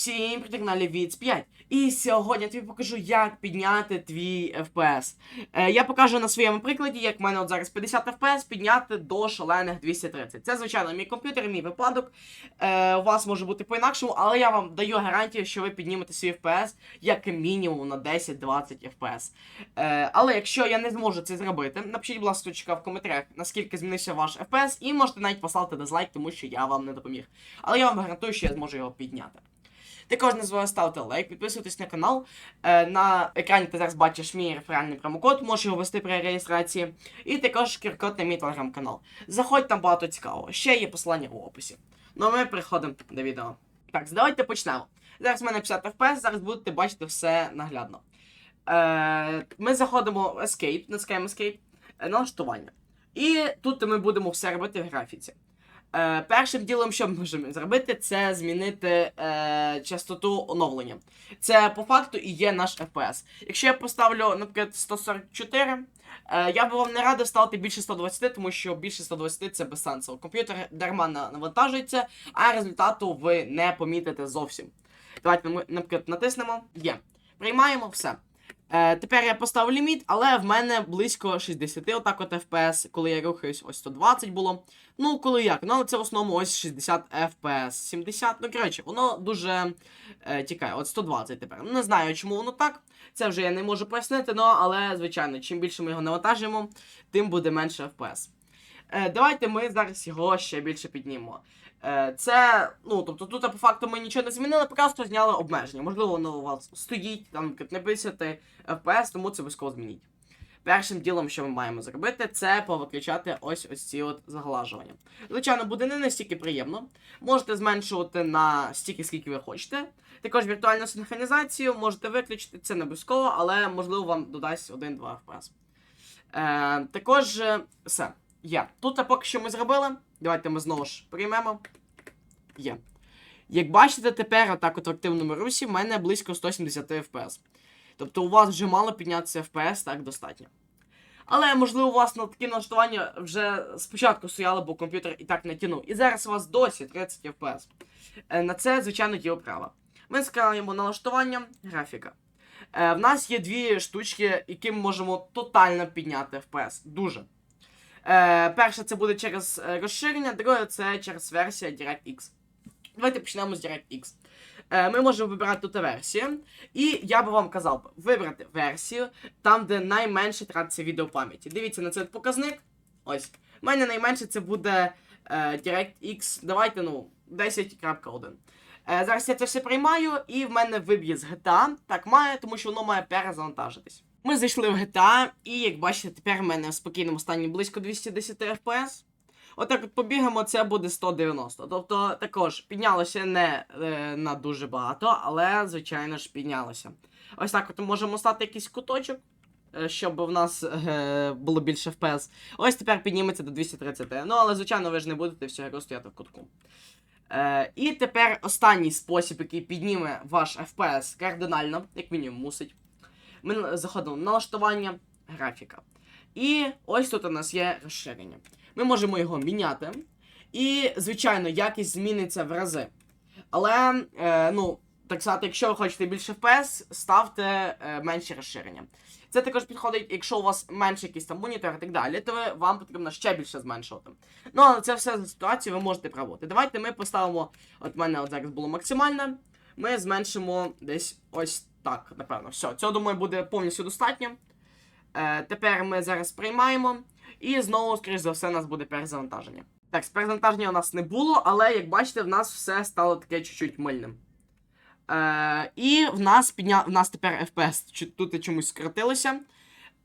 Всім привіт на каналі Віц 5. І сьогодні я тобі покажу, як підняти твій FPS. Е, я покажу на своєму прикладі, як в мене от зараз 50 FPS підняти до шалених 230. Це, звичайно, мій комп'ютер, мій випадок. Е, у вас може бути по-інакшому, але я вам даю гарантію, що ви піднімете свій FPS як мінімум на 10-20 FPS. Е, але якщо я не зможу це зробити, напишіть, будь ласка, в коментарях, наскільки змінився ваш FPS, і можете навіть поставити дизлайк, тому що я вам не допоміг. Але я вам гарантую, що я зможу його підняти. Також не забувайте ставити лайк, підписуйтесь на канал. Е, на екрані ти зараз бачиш мій реферальний промокод, можеш його ввести при реєстрації. І також QR-код на мій телеграм-канал. Заходь там багато цікавого. Ще є посилання в описі. Ну а ми переходимо до відео. Так, давайте почнемо. Зараз в мене 50 FPS, зараз будете бачити все наглядно. Е, ми заходимо в Escape, натискаємо Escape, е, налаштування. І тут ми будемо все робити в графіці. Е, першим ділом, що ми можемо зробити, це змінити е, частоту оновлення. Це по факту і є наш FPS. Якщо я поставлю, наприклад, 144, е, я би вам не радив ставити більше 120, тому що більше 120 це безсенсово. Комп'ютер дарма навантажується, а результату ви не помітите зовсім. Давайте, наприклад, натиснемо. Є. Приймаємо все. Е, тепер я поставив ліміт, але в мене близько 60, отак от FPS, коли я рухаюсь, ось 120 було. Ну, коли як? Ну, але це в основному ось 60 FPS, 70. Ну, коротше, воно дуже е, тікає. От 120 тепер. Не знаю, чому воно так. Це вже я не можу пояснити, ну, але, звичайно, чим більше ми його навантажуємо, тим буде менше FPS. Е, давайте ми зараз його ще більше піднімемо. Е, це, ну, тобто тут по факту ми нічого не змінили, просто зняли обмеження. Можливо, воно у вас стоїть, там не 50 FPS, тому це обов'язково змініть. Першим ділом, що ми маємо зробити, це повиключати ось ось ці от заглажування. Звичайно, буде не настільки приємно. Можете зменшувати на стільки, скільки ви хочете. Також віртуальну синхронізацію можете виключити, це не обов'язково, але можливо вам додасть 1-2 FPS. Е, також е, все. Є. Тут поки що ми зробили. Давайте ми знову ж приймемо. Є. Як бачите, тепер отак от в активному русі в мене близько 170 FPS. Тобто у вас вже мало піднятися FPS, так достатньо. Але, можливо, у вас на такі налаштування вже спочатку стояли, бо комп'ютер і так не тянув. І зараз у вас досі 30 FPS. Е, на це, звичайно, є оправа. Ми скаємо налаштування, графіка. Е, в нас є дві штучки, які ми можемо тотально підняти FPS. Дуже. Е, перше, це буде через е, розширення, друге це через версія DirectX. Давайте почнемо з DirectX. Е, ми можемо вибирати тут версію. І я би вам казав вибрати версію там, де найменше тратиться відеопам'яті. Дивіться на цей показник. Ось. У мене найменше це буде е, DirectX. Давайте, ну, 10.1. Е, зараз я це все приймаю, і в мене виб'є з GTA. Так має, тому що воно має перезавантажитись. Ми зайшли в GTA, і як бачите, тепер в мене в спокійному стані близько 210 FPS. Отак от побігаємо, це буде 190. Тобто також піднялося не е, на дуже багато, але, звичайно ж, піднялося. Ось так от можемо стати якийсь куточок, е, щоб в нас е, було більше FPS. Ось тепер підніметься до 230. Ну, але, звичайно, ви ж не будете всього стояти в кутку. Е, і тепер останній спосіб, який підніме ваш FPS кардинально, як мінімум мусить. Ми заходимо на налаштування графіка. І ось тут у нас є розширення. Ми можемо його міняти. І, звичайно, якість зміниться в рази. Але, е, ну, так сказати, якщо ви хочете більше FPS, ставте е, менше розширення. Це також підходить, якщо у вас менше якийсь там монітор і так далі, то ви, вам потрібно ще більше зменшувати. Ну, але це все за ситуацію ви можете пробувати. Давайте ми поставимо, от в мене от зараз було максимальне. Ми зменшимо десь ось так, напевно. Все, цього, думаю, буде повністю достатньо. Е, тепер ми зараз приймаємо. І знову, скоріш за все, у нас буде перезавантаження. Так, з перезавантаження у нас не було, але як бачите, в нас все стало таке чуть-чуть мильним. Е, і в нас підня... в нас тепер FPS тут чомусь скоротилося.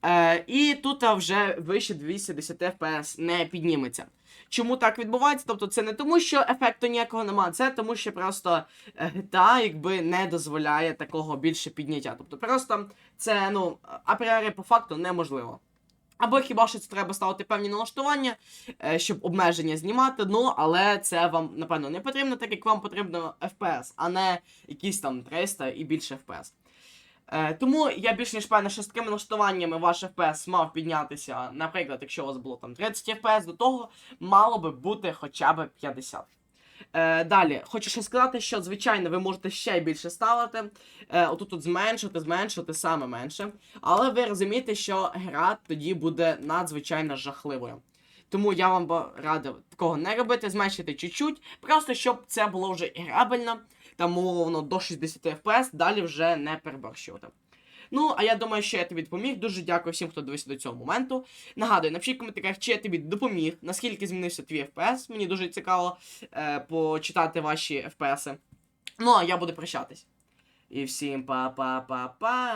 Е, і тут вже вище 210 FPS не підніметься. Чому так відбувається? Тобто це не тому, що ефекту ніякого немає, це тому, що просто е, GTA якби не дозволяє такого більше підняття. Тобто просто це ну апріорі по факту неможливо. Або хіба що це треба ставити певні налаштування, е, щоб обмеження знімати, ну але це вам напевно не потрібно, так як вам потрібно FPS, а не якісь там 300 і більше FPS. Е, тому я більш ніж певний, що з такими налаштуваннями ваш FPS мав піднятися, наприклад, якщо у вас було там 30 FPS, до того мало би бути хоча б 50. Е, далі, хочу ще сказати, що звичайно ви можете ще більше ставити. Е, отут тут зменшити, зменшити саме менше. Але ви розумієте, що гра тоді буде надзвичайно жахливою. Тому я вам би радив такого не робити, зменшити чуть-чуть, просто щоб це було вже грабельно, там умовно до 60 FPS, далі вже не переборщувати. Ну, а я думаю, що я тобі допоміг. Дуже дякую всім, хто дивився до цього моменту. Нагадую, напишіть в коментарях, чи я тобі допоміг, наскільки змінився твій FPS. Мені дуже цікаво е, почитати ваші FPS. Ну, а я буду прощатись. І всім па-па-па-па.